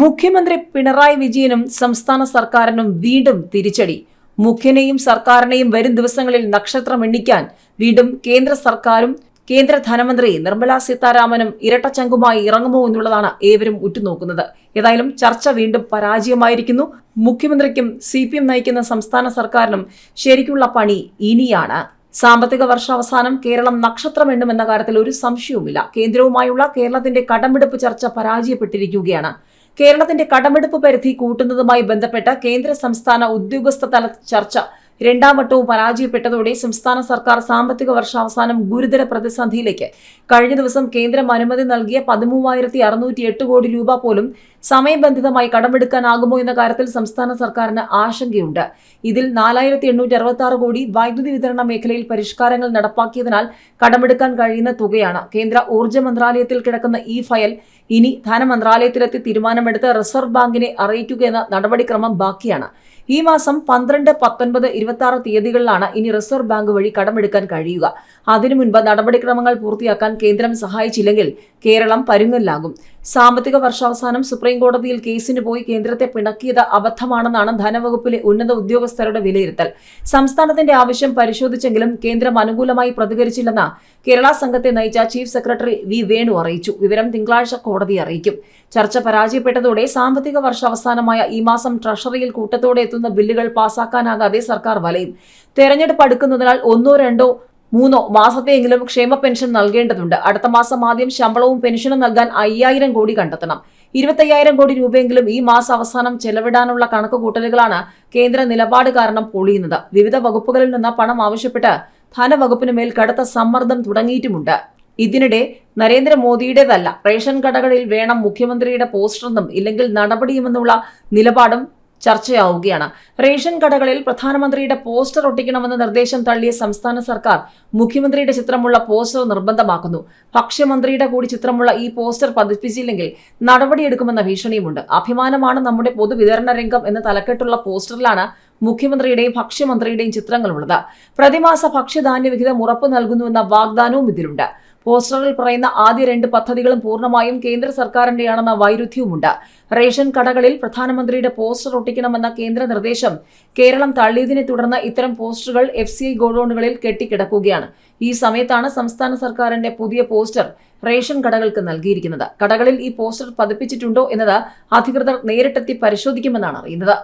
മുഖ്യമന്ത്രി പിണറായി വിജയനും സംസ്ഥാന സർക്കാരിനും വീണ്ടും തിരിച്ചടി. മുഖ്യനെയും സർക്കാരിനെയും വരും ദിവസങ്ങളിൽ നക്ഷത്രം എണ്ണിക്കാൻ വീണ്ടും കേന്ദ്ര സർക്കാരും കേന്ദ്ര ധനമന്ത്രി നിർമ്മലാ സീതാരാമനും ഇരട്ടച്ചങ്കുമായി ഇറങ്ങുമോ എന്നുള്ളതാണ് ഏവരും ഉറ്റുനോക്കുന്നത്. ഏതായാലും ചർച്ച വീണ്ടും പരാജയമായിരിക്കുന്നു. മുഖ്യമന്ത്രിക്കും സി നയിക്കുന്ന സംസ്ഥാന സർക്കാരിനും ശരിക്കുള്ള പണി ഇനിയാണ്. സാമ്പത്തിക വർഷാവസാനം കേരളം നക്ഷത്രം എണ്ണുമെന്ന കാര്യത്തിൽ ഒരു സംശയവുമില്ല. കേന്ദ്രവുമായുള്ള കേരളത്തിന്റെ കടമെടുപ്പ് ചർച്ച പരാജയപ്പെട്ടിരിക്കുകയാണ്. കേരളത്തിന്റെ കടമെടുപ്പ് പരിധി കൂട്ടുന്നതുമായി ബന്ധപ്പെട്ട കേന്ദ്ര സംസ്ഥാന ഉദ്യോഗസ്ഥ തല ചർച്ച. രണ്ടാം വട്ടവും പരാജയപ്പെട്ടതോടെ സംസ്ഥാന സർക്കാർ സാമ്പത്തിക വർഷാവസാനം ഗുരുതര പ്രതിസന്ധിയിലേക്ക്. കഴിഞ്ഞ ദിവസം കേന്ദ്രം അനുമതി നൽകിയ പതിമൂവായിരത്തി അറുന്നൂറ്റി എട്ട് കോടി രൂപ പോലും സമയബന്ധിതമായി കടമെടുക്കാനാകുമോ എന്ന കാര്യത്തിൽ സംസ്ഥാന സർക്കാരിന് ആശങ്കയുണ്ട്. ഇതിൽ നാലായിരത്തി എണ്ണൂറ്റി അറുപത്തി ആറ് കോടി വൈദ്യുതി വിതരണ മേഖലയിൽ പരിഷ്കാരങ്ങൾ നടപ്പാക്കിയതിനാൽ കടമെടുക്കാൻ കഴിയുന്ന തുകയാണ്. കേന്ദ്ര ഊർജ മന്ത്രാലയത്തിൽ കിടക്കുന്ന ഈ ഫയൽ ഇനി ധനമന്ത്രാലയത്തിലെത്തി തീരുമാനമെടുത്ത് റിസർവ് ബാങ്കിനെ അറിയിക്കുക എന്ന നടപടിക്രമം ബാക്കിയാണ്. ഈ മാസം പന്ത്രണ്ട് പത്തൊൻപത് ഇരുപത്തി ആറ് തീയതികളിലാണ് ഇനി റിസർവ് ബാങ്ക് വഴി കടമെടുക്കാൻ കഴിയുക. അതിനു മുൻപ് നടപടിക്രമങ്ങൾ പൂർത്തിയാക്കാൻ കേന്ദ്രം സഹായിച്ചില്ലെങ്കിൽ കേരളം പരുങ്ങല്ലാകും. സാമ്പത്തിക വർഷാവസാനം സുപ്രീം കോടതിയിൽ കേസിന് പോയി കേന്ദ്രത്തെ പിണക്കിയത് അബദ്ധമാണെന്നാണ് ധനവകുപ്പിലെ ഉന്നത ഉദ്യോഗസ്ഥരുടെ വിലയിരുത്തൽ. സംസ്ഥാനത്തിന്റെ ആവശ്യം പരിശോധിച്ചെങ്കിലും കേന്ദ്രം അനുകൂലമായി പ്രതികരിച്ചില്ലെന്ന് കേരള സംഘത്തെ നയിച്ച ചീഫ് സെക്രട്ടറി വി വേണു അറിയിച്ചു. വിവരം തിങ്കളാഴ്ച കോടതി അറിയിക്കും. ചർച്ച പരാജയപ്പെട്ടതോടെ സാമ്പത്തിക വർഷാവസാനമായ ഈ മാസം ട്രഷറിയിൽ കൂട്ടത്തോടെ എത്തുന്ന ബില്ലുകൾ പാസാക്കാനാകാതെ സർക്കാർ വലയും. തെരഞ്ഞെടുപ്പ് അടുക്കുന്നതിനാൽ ഒന്നോ രണ്ടോ മൂന്നോ മാസത്തെയെങ്കിലും ക്ഷേമ പെൻഷൻ നൽകേണ്ടതുണ്ട്. അടുത്ത മാസം ആദ്യം ശമ്പളവും പെൻഷനും നൽകാൻ അയ്യായിരം കോടി കണ്ടെത്തണം. ഇരുപത്തയ്യായിരം കോടി രൂപയെങ്കിലും ഈ മാസം അവസാനം ചെലവിടാനുള്ള കണക്ക് കൂട്ടലുകളാണ് കേന്ദ്ര നിലപാട് കാരണം പൊളിയുന്നത്. വിവിധ വകുപ്പുകളിൽ നിന്ന് പണം ആവശ്യപ്പെട്ട് ധനവകുപ്പിന് മേൽ കടുത്ത സമ്മർദ്ദം തുടങ്ങിയിട്ടുമുണ്ട്. ഇതിനിടെ നരേന്ദ്രമോദിയുടേതല്ല റേഷൻ കടകളിൽ വേണം മുഖ്യമന്ത്രിയുടെ പോസ്റ്ററെന്നും ഇല്ലെങ്കിൽ നടപടിയുമെന്നുള്ള നിലപാടും ചർച്ചയാവുകയാണ്. റേഷൻ കടകളിൽ പ്രധാനമന്ത്രിയുടെ പോസ്റ്റർ ഒട്ടിക്കണമെന്ന നിർദ്ദേശം തള്ളിയ സംസ്ഥാന സർക്കാർ മുഖ്യമന്ത്രിയുടെ ചിത്രമുള്ള പോസ്റ്റർ നിർബന്ധമാക്കുന്നു. ഭക്ഷ്യമന്ത്രിയുടെ കൂടി ചിത്രമുള്ള ഈ പോസ്റ്റർ പതിപ്പിച്ചില്ലെങ്കിൽ നടപടിയെടുക്കുമെന്ന ഭീഷണിയുമുണ്ട്. അഭിമാനമാണ് നമ്മുടെ പൊതുവിതരണ രംഗം എന്ന തലക്കെട്ടുള്ള പോസ്റ്ററിലാണ് മുഖ്യമന്ത്രിയുടെയും ഭക്ഷ്യമന്ത്രിയുടെയും ചിത്രങ്ങളുള്ളത്. പ്രതിമാസ ഭക്ഷ്യധാന്യ വിഹിതം ഉറപ്പു നൽകുന്നുവെന്ന വാഗ്ദാനവും ഇതിലുണ്ട്. പോസ്റ്ററിൽ പറയുന്ന ആദ്യ രണ്ട് പദ്ധതികളും പൂർണമായും കേന്ദ്ര സർക്കാരിന്റെയാണെന്ന വൈരുദ്ധ്യവുമുണ്ട്. റേഷൻ കടകളിൽ പ്രധാനമന്ത്രിയുടെ പോസ്റ്റർ ഒട്ടിക്കണമെന്ന കേന്ദ്ര നിർദ്ദേശം കേരളം തള്ളിയതിനെ തുടർന്ന് ഇത്തരം പോസ്റ്ററുകൾ എഫ് സി ഐ ഗോഡൌണുകളിൽ കെട്ടിക്കിടക്കുകയാണ്. ഈ സമയത്താണ് സംസ്ഥാന സർക്കാരിന്റെ പുതിയ പോസ്റ്റർ റേഷൻ കടകൾക്ക് നൽകിയിരിക്കുന്നത്. കടകളിൽ ഈ പോസ്റ്റർ പതിപ്പിച്ചിട്ടുണ്ടോ എന്നത് അധികൃതർ നേരിട്ടെത്തി പരിശോധിക്കുമെന്നാണ് അറിയുന്നത്.